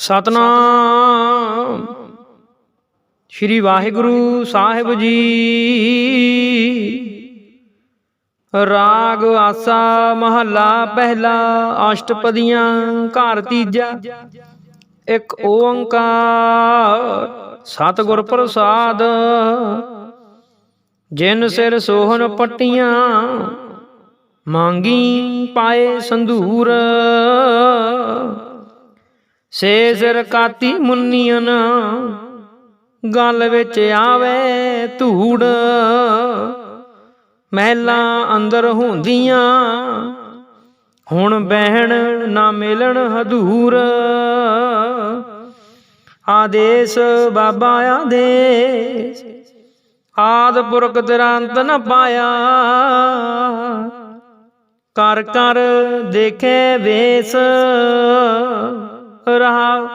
ਸਤਨਾਮ। ਸ੍ਰੀ ਵਾਹਿਗੁਰੂ ਸਾਹਿਬ ਜੀ। ਰਾਗ ਆਸਾ ਮਹੱਲਾ ਪਹਿਲਾ, ਅਸ਼ਟਪਦੀਆਂ, ਘਰ ਤੀਜਾ। ਇੱਕ ਓੰਕਾਰ, ਸਤਿਗੁਰ ਪ੍ਰਸਾਦ। ਜਿਨ ਸਿਰ ਸੋਹਣ ਪੱਟੀਆਂ, ਮੰਗੀ ਪਾਏ ਸੰਧੂਰ। ਸੇ ਸਿਰ ਮੁੰਨੀਆਂ ਗੱਲ ਵਿੱਚ ਆਵੇ ਧੂੜ। ਮਹਿਲਾਂ ਅੰਦਰ ਹੁੰਦੀਆਂ, ਹੁਣ ਬਹਿਣ ਨਾ ਮਿਲਣ ਹਦੂਰ। ਆਦੇਸ਼ ਬਾਬਾ ਆਦੇਸ਼, ਆਦ ਪੁਰਖ ਤੇਰਾ ਅੰਤ ਨ ਪਾਇਆ। ਕਰ ਕਰ ਦੇਖੇ ਵੇਸ ਰਹਾ।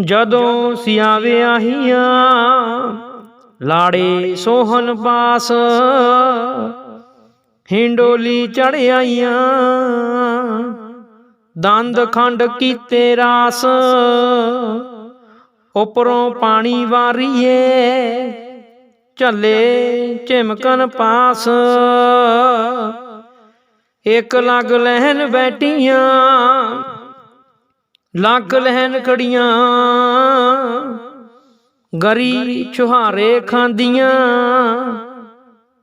ਜਦੋਂ ਸਿਆਵੇ ਆਹੀਆਂ ਲਾੜੇ ਸੋਹਨ ਪਾਸ, ਹਿੰਡੋਲੀ ਚੜ ਆਈਆਂ। ਦੰਦ ਖੰਡ ਕੀਤੇ ਰਾਸ, ਉਪਰੋਂ ਪਾਣੀ ਵਾਰੀਏ, ਝੱਲੇ ਝਿਮਕਨ ਪਾਸ। ਇੱਕ ਲੱਗ ਲਹਿਨ ਬੈਠੀਆਂ ਲੱਕ ਲਹਿਨ ਖੜੀਆਂ, ਗਰੀ ਛੁਹਾਰੇ ਖਾਂਦੀਆਂ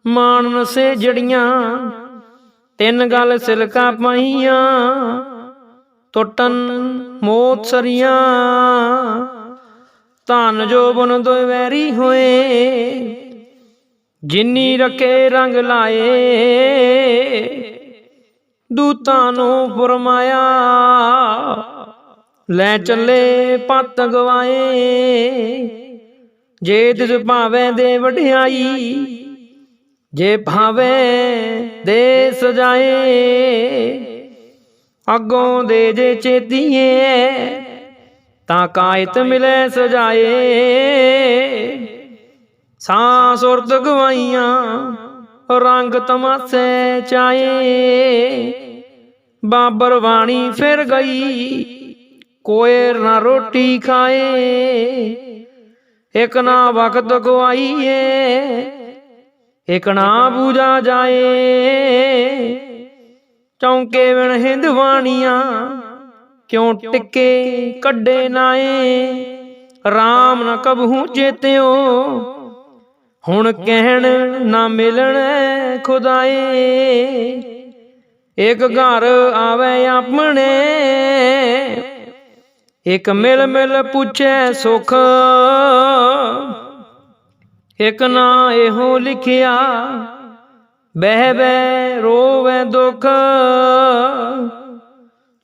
ਮਾਣਨ ਸੇ ਜੜੀਆਂ, ਤਿੰਨ ਗੱਲ ਸਿਲਕਾ ਪਾਈਆਂ ਟੁੱਟਨ ਮੋਤ ਸਰੀਆਂ, ਧਨ ਜੋਬਨ ਦੋਇ ਵੈਰੀ ਹੋਏ, ਜਿੰਨੀ ਰਕੇ ਰੰਗ ਲਾਏ, ਦੂਤਾਂ ਨੂੰ ਫਰਮਾਇਆ ਲੈ ਚੱਲੇ ਪੱਤ ਗਵਾਏ। ਜੇ ਤਿਸ ਭਾਵੇਂ ਦੇ ਵਡਿਆਈ, ਜੇ ਭਾਵੇਂ ਦੇ ਸਜਾਏ, ਅੱਗੋਂ ਦੇ ਜੇ ਚੇਤੀਏ, ਤਾਂ ਕਾਇਤ ਮਿਲੇ ਸਜਾਏ। ਸਾਂ ਸੁਰਤ ਗਵਾਈਆਂ, ਰੰਗ ਤਮਾਸੇ ਚਾਏ। ਬਾਬਰ ਬਾਣੀ ਫਿਰ ਗਈ। ਕੋਇਰ ਨਾ ਰੋਟੀ ਖਾਏ, ਇਕ ਨਾ ਵਕਤ ਗਵਾਈਏ, ਇਕ ਨਾ ਬੂਜਾ ਜਾਏ। ਚੌਂਕੇ ਵਿਣ ਹਿੰਦਵਾਣੀਆਂ ਕਿਉਂ ਟਿੱਕੇ ਕੱਢੇ ਨਾਏ ਰਾਮ ਨਾ ਕਬਹੂ ਚੇਤਿਓ, ਹੁਣ ਕਹਿਣ ਨਾ ਮਿਲਣ ਖੁਦਾਏ। ਇੱਕ ਘਰ ਆਵੇ ਆਪਣੇ ਇਕ ਮਿਲ ਮਿਲ ਪੁੱਛੇ ਸੁਖ। ਇੱਕ ਨਾ ਇਹੋ ਲਿਖਿਆ, ਬਹਿ ਬਹਿ ਰੋਵੇ ਦੁਖ।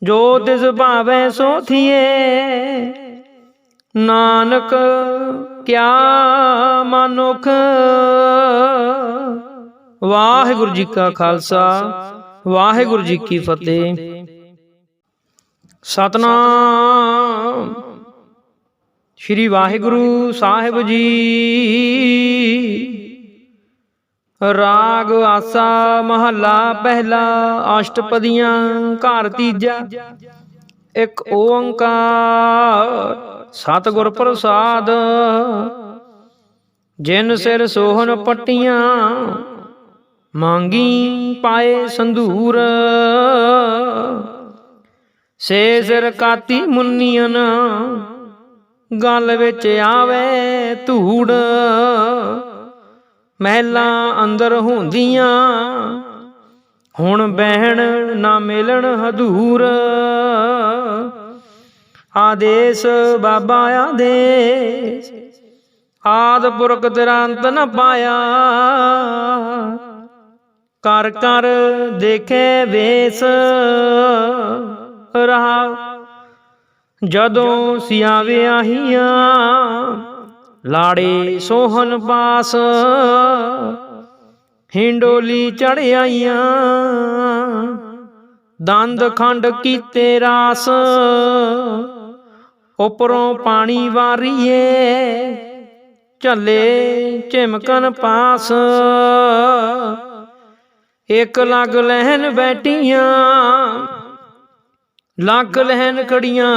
ਜੋ ਤਿਸ ਭਾਵੇ ਸੋ ਥੀਏ, ਨਾਨਕ ਕਿਆ ਮਨੁਖ ਵਾਹਿਗੁਰੂ ਜੀ ਕਾ ਖਾਲਸਾ, ਵਾਹਿਗੁਰੂ ਜੀ ਕੀ ਫਤਿਹ। ਸਤਨਾਮ ਸ੍ਰੀ ਵਾਹਿਗੁਰੂ ਸਾਹਿਬ ਜੀ। ਰਾਗ ਆਸਾ ਮਹੱਲਾ ਪਹਿਲਾ, ਅਸ਼ਟਪਦੀਆਂ, ਘਰ ਤੀਜਾ। ਇੱਕ ਓੰਕਾਰ, ਸਤਿਗੁਰ ਪ੍ਰਸਾਦ। ਜਿਨ ਸਿਰ ਸੋਹਣ ਪੱਟੀਆਂ, ਮੰਗੀ ਪਾਏ ਸੰਧੂਰ। ਸੇ ਸਿਰ ਕਾਤੀ ਮੁੰਨੀਆਂ ਗਲ ਵਿੱਚ ਆਵੇ ਧੂੜ। ਮਹਿਲਾਂ ਅੰਦਰ ਹੁੰਦੀਆਂ, ਹੁਣ ਬਹਿਣ ਨਾ ਮਿਲਣ ਹਦੂਰ। ਆਦੇਸ਼ ਬਾਬਾ ਆਦੇਸ਼, ਆਦ ਪੁਰਖ ਤੇਰਾ ਅੰਤ ਨ ਪਾਇਆ। ਕਰ ਕਰ ਦੇਖੇ ਵੇਸ, ਰਹਾ ਜਦੋਂ ਸਿਆਵੇ ਆਹੀਆਂ ਲਾੜੇ ਸੋਹਨ ਪਾਸ, ਹਿੰਡੋਲੀ ਚੜ ਆਈਆਂ, ਦੰਦ ਖੰਡ ਕੀਤੇ ਰਾਸ, ਉਪਰੋਂ ਪਾਣੀ ਵਾਰੀਏ, ਝੱਲੇ ਝਿਮਕਨ ਪਾਸ। ਇੱਕ ਲੱਗ ਲਹਿਨ ਬੈਠੀਆਂ ਲੱਕ ਲਹਿਨ ਕੜੀਆਂ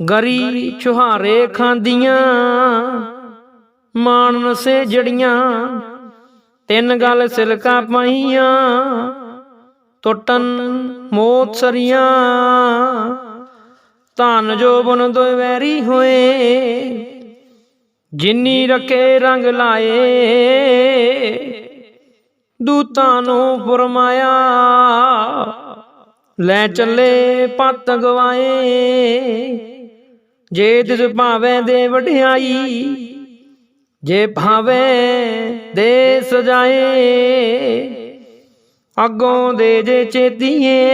ਗਰੀ ਛੁਹਾਰੇ ਖਾਂਦੀਆਂ ਮਾਣਨ ਸੇ ਜੜੀਆਂ, ਤਿੰਨ ਗੱਲ ਸਿਲਕਾ ਪਾਈਆਂ ਟੁੱਟਨ ਮੋਤ ਸਰੀਆਂ, ਧਨ ਜੋਬਨ ਦੋਇ ਵੈਰੀ ਹੋਏ, ਜਿਨੀ ਰਕੇ ਰੰਗ ਲਾਏ, ਦੂਤਾਂ ਨੂੰ ਫਰਮਾਇਆ ਲੈ ਚੱਲੇ ਪੱਤ ਗਵਾਏ। ਜੇ ਤਿਸ ਭਾਵੇਂ ਦੇ ਵਡਿਆਈ, ਜੇ ਭਾਵੇਂ ਦੇ ਸਜਾਏ, ਅੱਗੋਂ ਦੇ ਜੇ ਚੇਤੀਏ,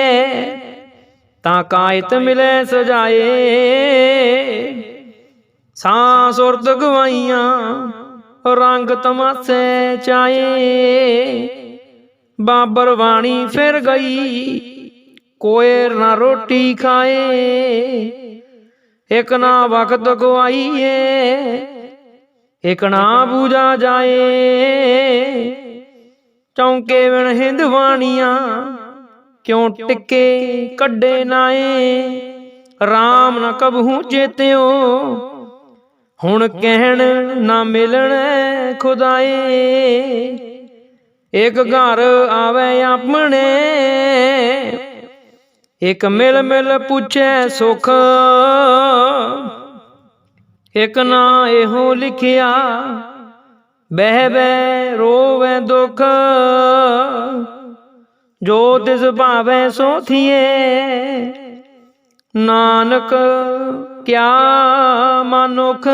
ਤਾਂ ਕਾਇਤ ਮਿਲੇ ਸਜਾਏ। ਸਾਂ ਸੁਰਤ ਗਵਾਈਆਂ, ਰੰਗ ਤਮਾਸੇ ਚਾਏ। ਬਾਬਰ ਬਾਣੀ ਫਿਰ ਗਈ। ਕੋਇਰ ਨਾ ਰੋਟੀ ਖਾਏ, ਇਕ ਨਾ ਵਕਤ ਗਵਾਈਏ, ਇਕ ਨਾ ਬੂਜਾ ਜਾਏ। ਚੌਂਕੇ ਵਿਣ ਹਿੰਦਵਾਣੀਆਂ ਕਿਉਂ ਟਿੱਕੇ ਕੱਢੇ ਨਾਏ? RAM ਨਾ ਕਬਹੂ ਚੇਤਿਓ, ਹੁਣ ਕਹਿਣ ਨਾ ਮਿਲਣ ਖੁਦਾਏ। ਇੱਕ ਘਰ ਆਵੇ ਆਪਣੇ ਇਕ ਮਿਲ ਮਿਲ ਪੁੱਛੇ ਸੁਖ। ਇੱਕ ਨਾ ਇਹੋ ਲਿਖਿਆ, ਬਹਿ ਬਹਿ ਰੋਵੇ ਦੁਖ। ਜੋ ਤਿਸ ਭਾਵੇ ਸੋ ਥੀਏ, ਨਾਨਕ ਕਿਆ ਮਨੁਖ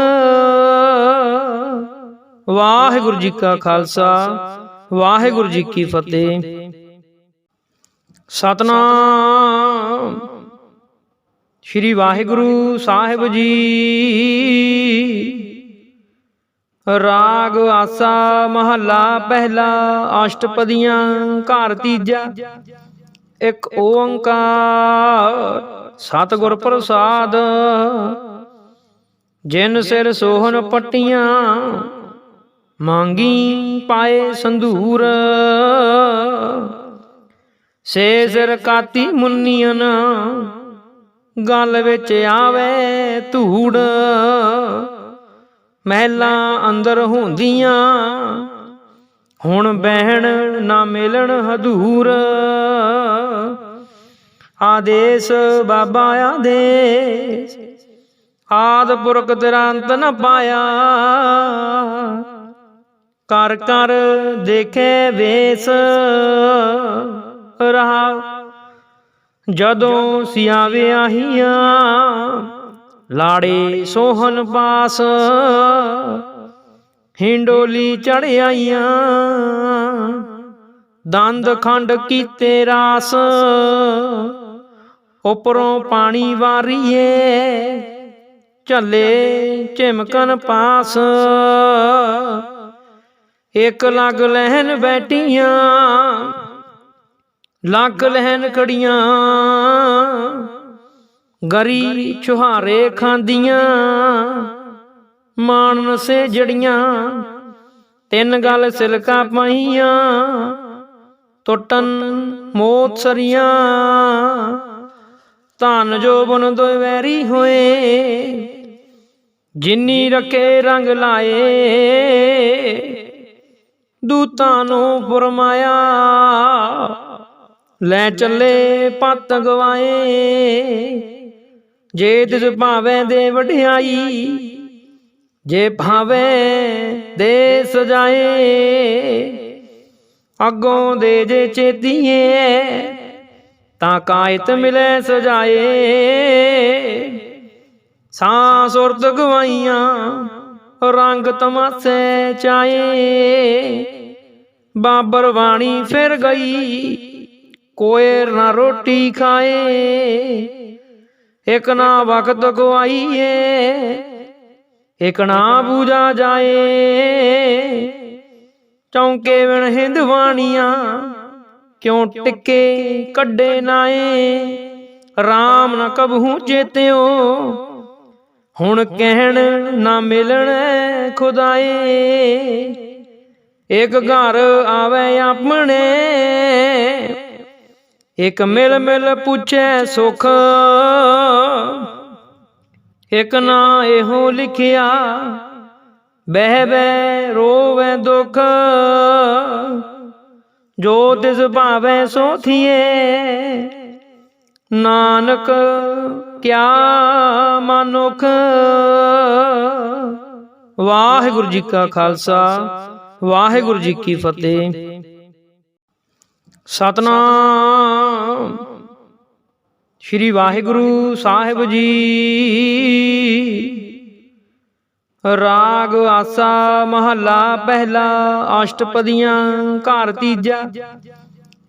ਵਾਹਿਗੁਰੂ ਜੀ ਕਾ ਖਾਲਸਾ, ਵਾਹਿਗੁਰੂ ਜੀ ਕੀ ਫਤਿਹ। ਸਤਨਾਮ ਸ਼੍ਰੀ ਵਾਹਿਗੁਰੂ ਸਾਹਿਬ ਜੀ। ਰਾਗ ਆਸਾ ਮਹੱਲਾ ਪਹਿਲਾ, ਅਸ਼ਟਪਦੀਆਂ, ਘਰ ਤੀਜਾ। ਇੱਕ ਓੰਕਾਰ, ਸਤਿਗੁਰ ਪ੍ਰਸਾਦ। ਜਿਨ ਸਿਰ ਸੋਹਣ ਪੱਟੀਆਂ, ਮੰਗੀ ਪਾਏ ਸੰਧੂਰ। ਸੇ ਸਿਰ ਕਾਤੀ ਮੁੰਨੀਆਂ ਗਲ ਵਿੱਚ ਆਵੇ ਧੂੜ। ਮਹਿਲਾਂ ਅੰਦਰ ਹੁੰਦੀਆਂ, ਹੁਣ ਬਹਿਣ ਨਾ ਮਿਲਣ ਹਦੂਰ। ਆਦੇਸ਼ ਬਾਬਾ ਆਦੇਸ਼, ਆਦ ਪੁਰਖ ਤੇਰਾ ਅੰਤ ਨ ਪਾਇਆ। ਕਰ ਕਰ ਦੇਖੇ ਵੇਸ, ਰਹਾ ਜਦੋਂ ਸਿਆ ਵਿਆਹੀਆਂ, ਲਾੜੇ ਸੋਹਨ ਪਾਸ, ਹਿੰਡੋਲੀ ਚੜ ਆਈਆਂ, ਦੰਦ ਖੰਡ ਕੀਤੇ ਰਾਸ, ਉਪਰੋਂ ਪਾਣੀ ਵਾਰੀਏ, ਝੱਲੇ ਝਿਮਕਨ ਪਾਸ। ਇੱਕ ਲੱਗ ਲਹਿਨ ਬੈਠੀਆਂ ਲੱਗ ਲਹਿਨ ਖੜੀਆਂ ਗਰੀ ਛੁਹਾਰੇ ਖਾਂਦੀਆਂ ਮਾਣਨ ਸੇ ਜੜੀਆਂ, ਤਿੰਨ ਗੱਲ ਸਿਲਕਾ ਪਾਈਆਂ ਟੁੱਟਨ ਮੋਤ ਸਰੀਆਂ, ਧਨ ਜੋਬਨ ਦੋਇ ਵੈਰੀ ਹੋਏ, ਜਿਨੀ ਰਕੇ ਰੰਗ ਲਾਏ, ਦੂਤਾਂ ਨੂੰ ਫਰਮਾਇਆ ਲੈ ਚੱਲੇ ਪੱਤ ਗਵਾਏ। ਜੇ ਤਿਸ ਭਾਵੇਂ ਦੇ ਵਡਿਆਈ, ਜੇ ਭਾਵੇਂ ਦੇ ਸਜਾਏ, ਅੱਗੋਂ ਦੇ ਜੇ ਚੇਤੀਏ, ਤਾਂ ਕਾਇਤ ਮਿਲੇ ਸਜਾਏ। ਸਾਂ ਸੁਰਤ ਗਵਾਈਆਂ, ਰੰਗ ਤਮਾਸੇ ਚਾਏ। ਬਾਬਰ ਬਾਣੀ ਫਿਰ ਗਈ। ਕੋਇਰ ਨਾ ਰੋਟੀ ਖਾਏ, ਇਕ ਨਾ ਵਕਤ ਗਵਾਈਏ, ਇਕ ਨਾ ਬੂਜਾ ਜਾਏ। ਚੌਂਕੇ ਵਿਣ ਹਿੰਦਵਾਣੀਆਂ ਕਿਉਂ ਟਿੱਕੇ ਕੱਢੇ ਨਾਏ ਰਾਮ ਨਾ ਕਬਹੂ ਚੇਤਿਓ, ਹੁਣ ਕਹਿਣ ਨਾ ਮਿਲਣ ਖੁਦਾਏ। ਇੱਕ ਘਰ ਆਵੇ ਆਪਣੇ ਇਕ ਮਿਲ ਮਿਲ ਪੁੱਛੈ ਸੁਖ। ਇਕ ਨਾ ਇਹੋ ਲਿਖਿਆ, ਬਹਿ ਬਹਿ ਰੋਵੇ ਦੁਖ। ਜੋ ਤਿਸ ਭਾਵੈ ਸੋ ਥੀਏ, ਨਾਨਕ ਕਿਆ ਮਨੁਖ। ਵਾਹਿਗੁਰੂ ਜੀ ਕਾ ਖਾਲਸਾ, ਵਾਹਿਗੁਰੂ ਜੀ ਕੀ ਫਤਿਹ। ਸਤਨਾਮ। ਸ਼੍ਰੀ ਵਾਹਿਗੁਰੂ ਸਾਹਿਬ ਜੀ। ਰਾਗ ਆਸਾ ਮਹੱਲਾ ਪਹਿਲਾ, ਅਸ਼ਟਪਦੀਆਂ, ਘਰ ਤੀਜਾ।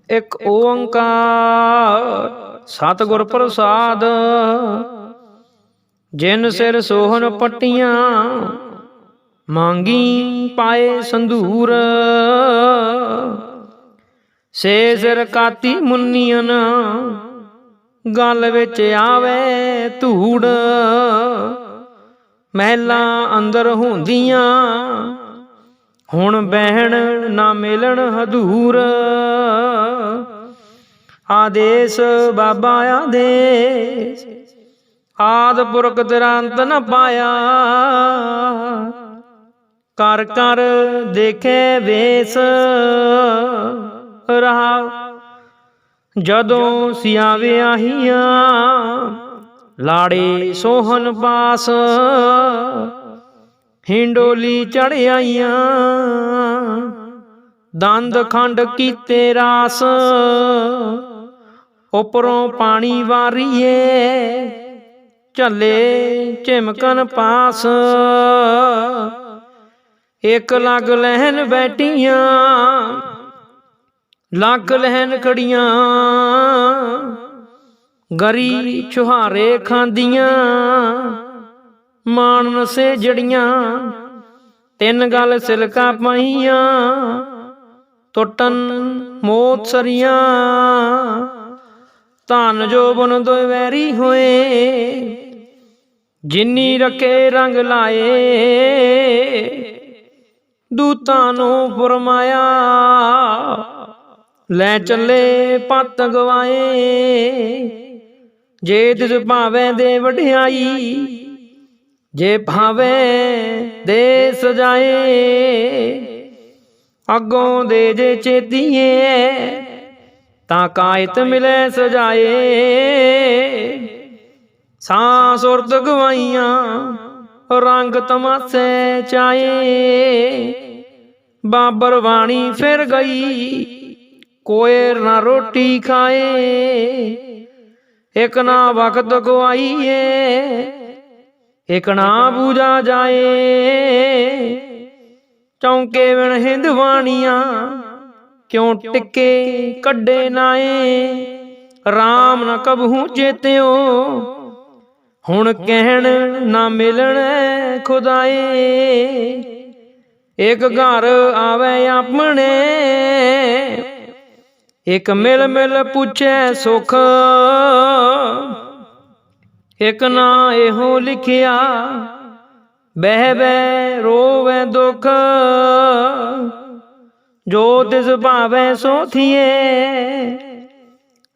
ਇੱਕ ਓੰਕਾਰ, ਸਤਿਗੁਰ ਪ੍ਰਸਾਦ। ਜਿਨ ਸਿਰ ਸੋਹਣ ਪੱਟੀਆਂ, ਮੰਗੀ ਪਾਏ ਸੰਧੂਰ। ਸੇ ਸਿਰ ਕਾਤੀ ਮੁੰਨੀਆਂ ਗੱਲ ਵਿੱਚ ਆਵੇ ਧੂੜ। ਮਹਿਲਾਂ ਅੰਦਰ ਹੁੰਦੀਆਂ, ਹੁਣ ਬਹਿਣ ਨਾ ਮਿਲਣ ਹਦੂਰ। ਆਦੇਸ਼ ਬਾਬਾ ਆਦੇਸ਼, ਆਦ ਪੁਰਖ ਤੇਰਾ ਅੰਤ ਨ ਪਾਇਆ। ਕਰ ਕਰ ਦੇਖੇ ਵੇਸ ਰਹਾ। ਜਦੋਂ ਸਿਆਵੇ ਆਹੀਆਂ ਲਾੜੇ ਸੋਹਨ ਪਾਸ, ਹਿੰਡੋਲੀ ਚੜ ਆਈਆਂ, ਦੰਦ ਖੰਡ ਕੀਤੇ ਰਾਸ, ਉਪਰੋਂ ਪਾਣੀ ਵਾਰੀਏ, ਝੱਲੇ ਝਿਮਕਨ ਪਾਸ। ਇੱਕ ਲੱਗ ਲਹਿਨ ਬੈਠੀਆਂ ਲੱਗ ਲਹਿਨ ਖੜੀਆਂ, ਗਰੀ ਛੁਹਾਰੇ ਖਾਂਦੀਆਂ ਮਾਣਨ ਸੇ ਜੜੀਆਂ, ਤਿੰਨ ਗੱਲ ਸਿਲਕਾ ਪਾਈਆਂ ਟੁੱਟਨ ਮੋਤ ਸਰੀਆਂ, ਧਨ ਜੋਬਨ ਦੋਇ ਵੈਰੀ ਹੋਏ, ਜਿਨੀ ਰਕੇ ਰੰਗ ਲਾਏ, ਦੂਤਾਂ ਨੂੰ ਫਰਮਾਇਆ ਲੈ ਚੱਲੇ ਪੱਤ ਗਵਾਏ। ਜੇ ਤਿਸ ਭਾਵੇਂ ਦੇ ਵਡਿਆਈ, ਜੇ ਭਾਵੇਂ ਦੇ ਸਜਾਏ, ਅੱਗੋਂ ਦੇ ਜੇ ਚੇਤੀਏ, ਤਾਂ ਕਾਇਤ ਮਿਲੇ ਸਜਾਏ। ਸਾਂ ਸੁਰਤ ਗਵਾਈਆਂ, ਰੰਗ ਤਮਾਸੇ ਚਾਏ। ਬਾਬਰ ਵਾਣੀ ਫਿਰ ਗਈ। ਕੋਏ ਨਾ ਰੋਟੀ ਖਾਏ, ਇਕ ਨਾ ਵਕਤ ਗਵਾਈਏ, ਇਕ ਨਾ ਬੂਜਾ ਜਾਏ। ਚੌਂਕੇ ਵਿਣ ਹਿੰਦਵਾਣੀਆਂ ਕਿਉਂ ਟਿੱਕੇ ਕੱਢੇ ਨਾਏ ਰਾਮ ਨਾ ਕਬਹੂ ਚੇਤਿਓ, ਹੁਣ ਕਹਿਣ ਨਾ ਮਿਲਣ ਖੁਦਾਏ। ਇੱਕ ਘਰ ਆਵੇ ਆਪਣੇ ਇਕ ਮਿਲ ਮਿਲ ਪੁੱਛੈ ਸੁਖ। ਇੱਕ ਨਾ ਇਹੋ ਲਿਖਿਆ, ਬਹਿ ਬਹਿ ਰੋਵੇ ਦੁਖ। ਜੋ ਤਿਸ ਭਾਵੈ ਸੋ ਥੀਏ,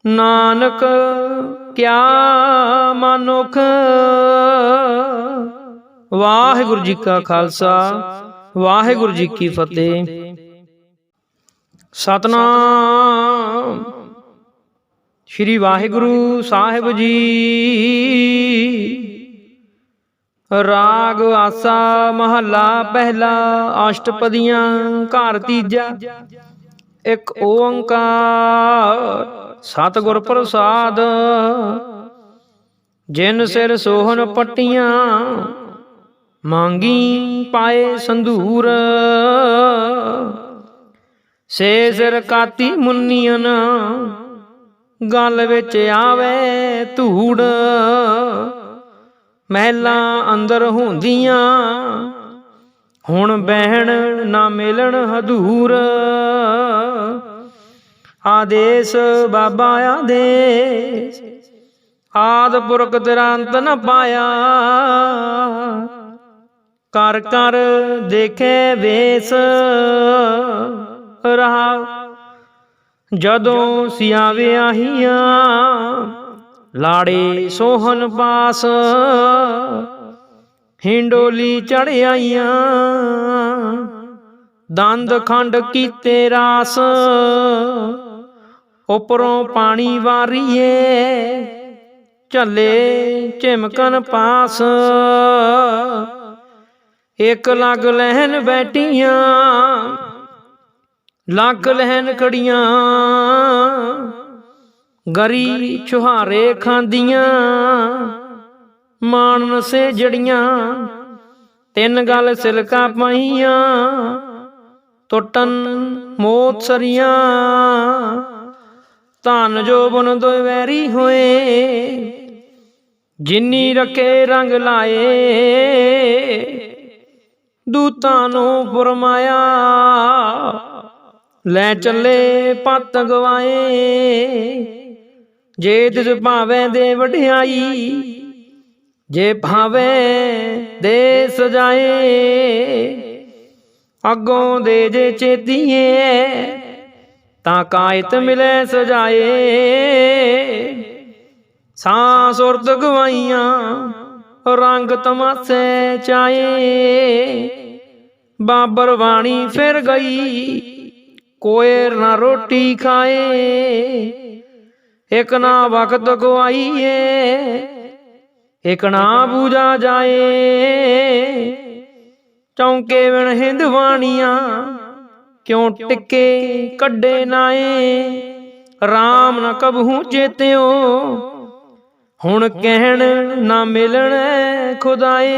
ਨਾਨਕ ਕਿਆ ਮਨੁਖ। ਵਾਹਿਗੁਰੂ ਜੀ ਕਾ ਖਾਲਸਾ, ਵਾਹਿਗੁਰੂ ਜੀ ਕੀ ਫਤਿਹ। ਸਤਨਾਮ। ਸ਼੍ਰੀ ਵਾਹਿਗੁਰੂ ਸਾਹਿਬ ਜੀ। ਰਾਗ ਆਸਾ ਮਹੱਲਾ ਪਹਿਲਾ, ਅਸ਼ਟਪਦੀਆਂ, ਘਰ ਤੀਜਾ। ਇੱਕ ਓੰਕਾਰ, ਸਤਿਗੁਰ ਪ੍ਰਸਾਦ। ਜਿਨ ਸਿਰ ਸੋਹਣ ਪੱਟੀਆਂ, ਮੰਗੀ ਪਾਏ ਸੰਧੂਰ। ਸੇ ਸਿਰ ਕਾਤੀ ਮੁੰਨੀਆਂ ਗੱਲ ਵਿੱਚ ਆਵੇ ਧੂੜ। ਮਹਿਲਾਂ ਅੰਦਰ ਹੁੰਦੀਆਂ, ਹੁਣ ਬਹਿਣ ਨਾ ਮਿਲਣ ਹਦੂਰ। ਆਦੇਸ਼ ਬਾਬਾ ਆਦੇਸ਼, ਆਦ ਪੁਰਖ ਤੇਰਾ ਅੰਤ ਨ ਪਾਇਆ। ਕਰ ਕਰ ਦੇਖੇ ਵੇਸ, ਰਹਾ ਜਦੋਂ ਸਿਆ ਵਿਆਹੀਆਂ ਲਾੜੇ ਸੋਹਨ ਪਾਸ, ਹਿੰਡੋਲੀ ਚੜ ਆਈਆਂ, ਦੰਦ ਖੰਡ ਕੀਤੇ ਰਾਸ, ਉਪਰੋਂ ਪਾਣੀ ਵਾਰੀਏ, ਝੱਲੇ ਝਿਮਕਨ ਪਾਸ। ਇੱਕ ਲੱਗ ਲਹਿਨ ਬੈਠੀਆਂ ਲੱਗ ਲਹਿਨ ਖੜੀਆਂ, ਗਰੀ ਛੁਹਾਰੇ ਖਾਂਦੀਆਂ ਮਾਣਨ ਸੇ ਜੜੀਆਂ, ਤਿੰਨ ਗੱਲ ਸਿਲਕਾ ਪਾਈਆਂ ਟੁੱਟਨ ਮੋਤ ਸਰੀਆਂ, ਧਨ ਜੋਬਨ ਦੋਇ ਵੈਰੀ ਹੋਏ, ਜਿੰਨੀ ਰਕੇ ਰੰਗ ਲਾਏ, ਦੂਤਾਂ ਨੂੰ ਫਰਮਾਇਆ ਲੈ ਚੱਲੇ ਪੱਤ ਗਵਾਏ। ਜੇ ਤਿਸ ਭਾਵੇਂ ਦੇ ਵਡਿਆਈ, ਜੇ ਭਾਵੇਂ ਦੇ ਸਜਾਏ, ਅੱਗੋਂ ਦੇ ਜੇ ਚੇਤੀਏ, ਤਾਂ ਕਾਇਤ ਮਿਲੇ ਸਜਾਏ। ਸਾਂ ਸੁਰਤ ਗਵਾਈਆਂ, ਰੰਗ ਤਮਾਸੇ ਚਾਏ। ਬਾਬਰ ਬਾਣੀ ਫਿਰ ਗਈ। ਕੋਇਰ ਨਾ ਰੋਟੀ ਖਾਏ, ਇਕ ਨਾ ਵਕਤ ਗਵਾਈਏ, ਇਕ ਨਾ ਬੂਜਾ ਜਾਏ। ਚੌਂਕੇ ਵਿਣ ਹਿੰਦਵਾਣੀਆਂ ਕਿਉਂ ਟਿੱਕੇ ਕੱਢੇ ਨਾਏ? RAM ਨਾ ਕਬਹੂ ਚੇਤਿਓ, ਹੁਣ ਕਹਿਣ ਨਾ ਮਿਲਣ ਖੁਦਾਏ।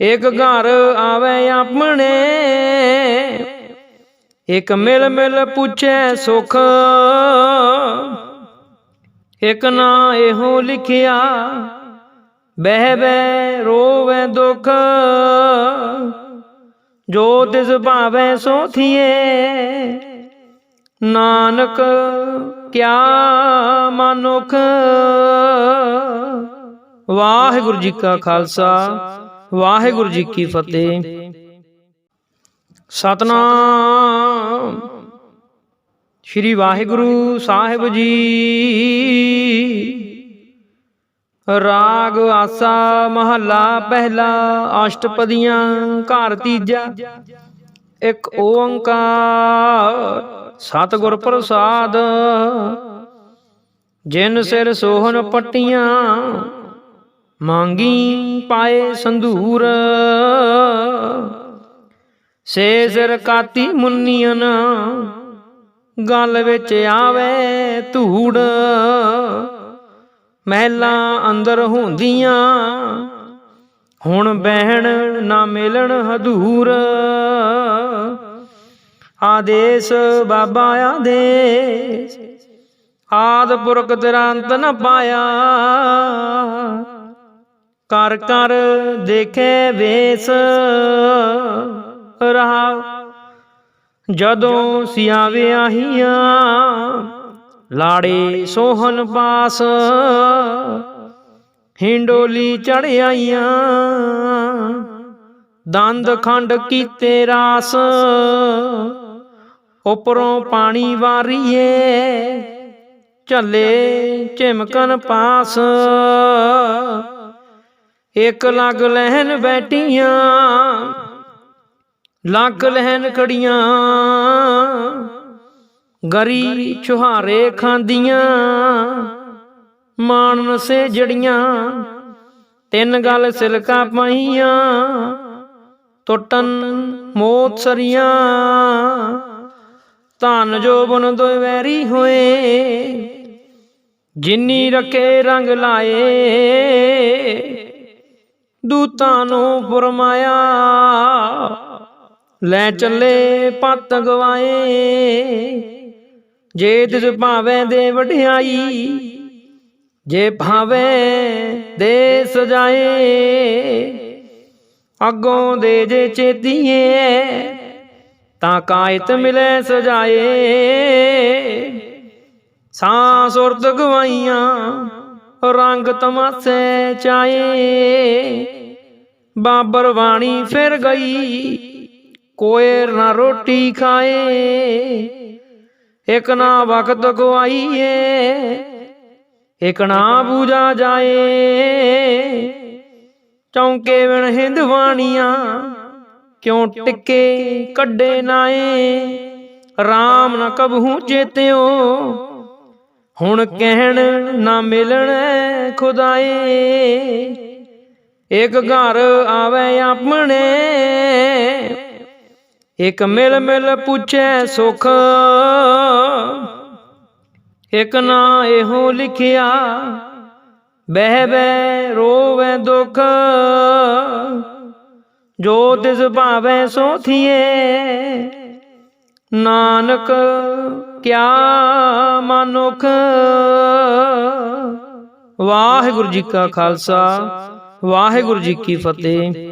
ਇੱਕ ਘਰ ਆਵੇ ਆਪਣੇ ਇਕ ਮਿਲ ਮਿਲ ਪੁੱਛੈ ਸੁਖ। ਇੱਕ ਨਾ ਇਹੋ ਲਿਖਿਆ, ਬਹਿ ਬਹਿ ਰੋਵੇ ਦੁਖ। ਜੋ ਤਿਸ ਭਾਵੇ ਸੋ ਥੀਏ, ਨਾਨਕ ਕਿਆ ਮਨੁਖ ਵਾਹਿਗੁਰੂ ਜੀ ਕਾ ਖਾਲਸਾ, ਵਾਹਿਗੁਰੂ ਜੀ ਕੀ ਫਤਿਹ। ਸਤਨਾਮ। ਸ਼੍ਰੀ ਵਾਹਿਗੁਰੂ ਸਾਹਿਬ ਜੀ। ਰਾਗ ਆਸਾ ਮਹੱਲਾ ਪਹਿਲਾ, ਅਸ਼ਟਪਦੀਆਂ, ਘਰ ਤੀਜਾ। ਇੱਕ ਓੰਕਾਰ, ਸਤਿਗੁਰ ਪ੍ਰਸਾਦ। ਜਿਨ ਸਿਰ ਸੋਹਣ ਪੱਟੀਆਂ, ਮੰਗੀ ਪਾਏ ਸੰਧੂਰ। ਸੇ ਸਿਰ ਕਾਤੀ ਮੁੰਨੀਆਂ ਗਲ ਵਿੱਚ ਆਵੇ ਧੂੜ। ਮਹਿਲਾਂ ਅੰਦਰ ਹੁੰਦੀਆਂ, ਹੁਣ ਬਹਿਣ ਨਾ ਮਿਲਣ ਹਦੂਰ। ਆਦੇਸ਼ ਬਾਬਾ ਆਦੇਸ਼, ਆਦ ਪੁਰਖ ਤੇਰਾ ਅੰਤ ਨ ਪਾਇਆ। ਕਰ ਕਰ ਦੇਖੇ ਵੇਸ, ਰਹਾ ਜਦੋਂ ਸਿਆ ਵਿਆਹੀਆਂ ਲਾੜੇ ਸੋਹਨ ਪਾਸ, ਹਿੰਡੋਲੀ ਚੜ ਆਈਆਂ, ਦੰਦ ਖੰਡ ਕੀਤੇ ਰਾਸ, ਉਪਰੋਂ ਪਾਣੀ ਵਾਰੀਏ, ਝੱਲੇ ਝਿਮਕਨ ਪਾਸ। ਇੱਕ ਲੱਗ ਲਹਿਨ ਬੈਠੀਆਂ ਲੱਗ ਲਹਿਨ ਖੜੀਆਂ, ਗਰੀ ਛੁਹਾਰੇ ਖਾਂਦੀਆਂ ਮਾਣਨ ਸੇ ਜੜੀਆਂ, ਤਿੰਨ ਗੱਲ ਸਿਲਕਾ ਪਾਈਆਂ ਟੁੱਟਨ ਮੋਤ ਸਰੀਆਂ, ਧਨ ਜੋਬਨ ਦੋਇ ਵੈਰੀ ਹੋਏ, ਜਿੰਨੀ ਰਕੇ ਰੰਗ ਲਾਏ, ਦੂਤਾਂ ਨੂੰ ਫਰਮਾਇਆ ਲੈ ਚੱਲੇ ਪੱਤ ਗਵਾਏ। ਜੇ ਤਿਸ ਭਾਵੇਂ ਦੇ ਵਡਿਆਈ, ਜੇ ਭਾਵੇਂ ਦੇ ਸਜਾਏ, ਅੱਗੋਂ ਦੇ ਜੇ ਚੇਤੀਏ, ਤਾਂ ਕਾਇਤ ਮਿਲੇ ਸਜਾਏ। ਸਾਂ ਸੁਰਤ ਗਵਾਈਆਂ, ਰੰਗ ਤਮਾਸੇ ਚਾਏ। ਬਾਬਰ ਬਾਣੀ ਫਿਰ ਗਈ। ਕੋਇਰ ਨਾ ਰੋਟੀ ਖਾਏ, ਇਕ ਨਾ ਵਕਤ ਗਵਾਈਏ, ਇਕ ਨਾ ਪੂਜਾ ਜਾਏ। ਚੌਂਕੇ ਵਿਣ ਹਿੰਦਵਾਣੀਆਂ ਕਿਉਂ ਟਿੱਕੇ ਕੱਢੇ ਨਾਏ? ਰਾਮ ਨਾ ਕਬਹੂ ਚੇਤਿਓ, ਹੁਣ ਕਹਿਣ ਨਾ ਮਿਲਣ ਖੁਦਾਏ। ਇੱਕ ਘਰ ਆਵੇ ਆਪਣੇ ਇਕ ਮਿਲ ਮਿਲ ਪੁੱਛੇ ਸੁਖ। ਇੱਕ ਨਾ ਇਹੋ ਲਿਖਿਆ, ਬਹਿ ਬਹਿ ਰੋਵੇ ਦੁਖ। ਜੋ ਤਿਸ ਭਾਵੇ ਸੋ ਥੀਏ, ਨਾਨਕ ਕਿਆ ਮਨੁਖ ਵਾਹਿਗੁਰੂ ਜੀ ਕਾ ਖਾਲਸਾ, ਵਾਹਿਗੁਰੂ ਜੀ ਕੀ ਫਤਿਹ।